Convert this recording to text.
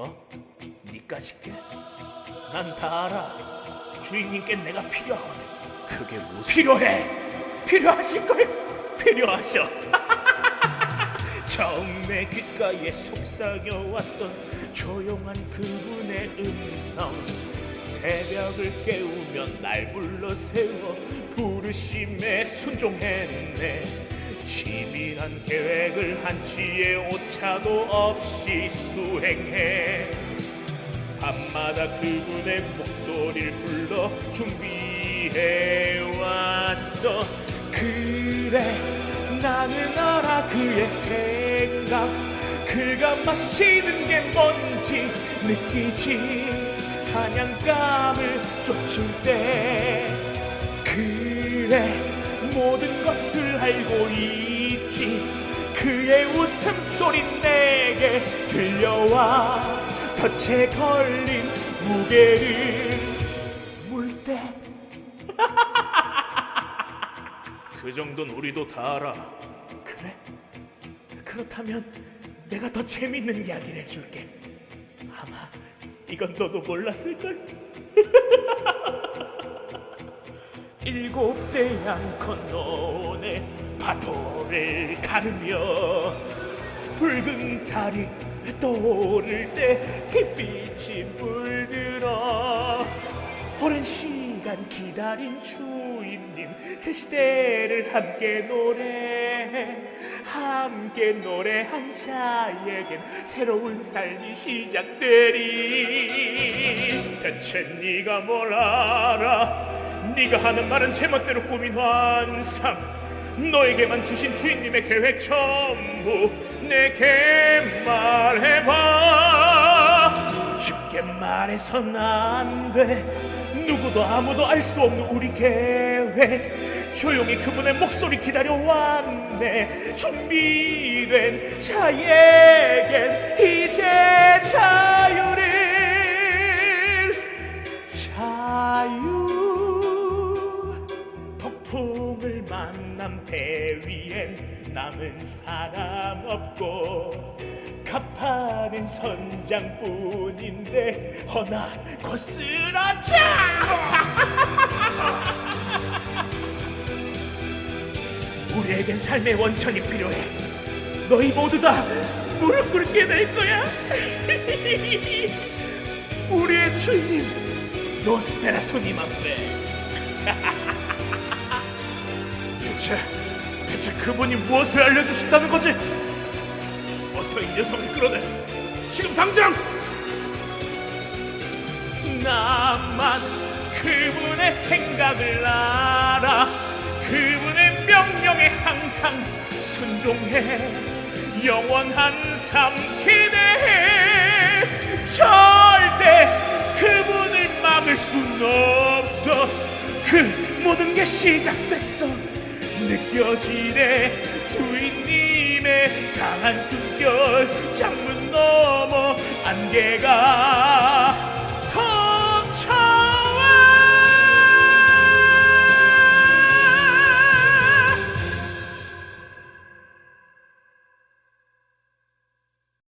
뭐? 니까짓게? 난 다 알아. 주인님께 내가 필요하거든. 그게 무슨? 필요해. 필요하실 걸? 필요하셔. 처음에 귓가에 속삭여왔던 조용한 그분의 음성 새벽을 깨우며 날 불러 세워 부르심에 순종했네 치밀한 계획을 한치의 오차도 없이 수행해. 밤마다 그분의 목소리를 불러 준비해 왔어. 그래 나는 알아 그의 생각. 그가 마시는 게 뭔지 느끼지. 사냥감을 쫓을 때. 그래 모든 것을 알고 있 지 그의 웃음소리 내게 들려와 덫에 걸린 무게를 물 때 그 정도는 우리도 다 알아 그래? 그렇다면 내가 더 재밌는 이야기를 해줄게 아마 이건 너도 몰랐을걸? 일곱 대양 건너네 파도를 가르며 붉은 달이 떠오를 때 빛빛이 물들어 오랜 시간 기다린 주인님 새 시대를 함께 노래 함께 노래한 자에겐 새로운 삶이 시작되리. 대체 네가 뭘 알아 네가 하는 말은 제멋대로 꾸민 환상. 너에게만 주신 주인님의 계획 전부 내게 말해봐. 쉽게 말해선 안돼. 누구도 아무도 알 수 없는 우리 계획. 조용히 그분의 목소리 기다려왔네. 준비된 자에겐 이제 자유를. 자유 만난 배 위엔 남은 사람 없고 가파른 선장뿐인데 허나 거스러져! 우리에겐 삶의 원천이 필요해. 너희 모두 다 무릎 꿇게 될 거야. 우리의 주님 노스페라토님 앞에 대체 대체 그분이 무엇을 알려주신다는 거지? 어서 이 녀석을 끌어내. 지금 당장! 나만 그분의 생각을 알아. 그분의 명령에 항상 순종해. 영원한 삶 기대해 절대 그분을 막을 순 없어. 그 모든 게 시작됐어 느껴지네. 주인님의 강한 숨결 창문 너머 안개가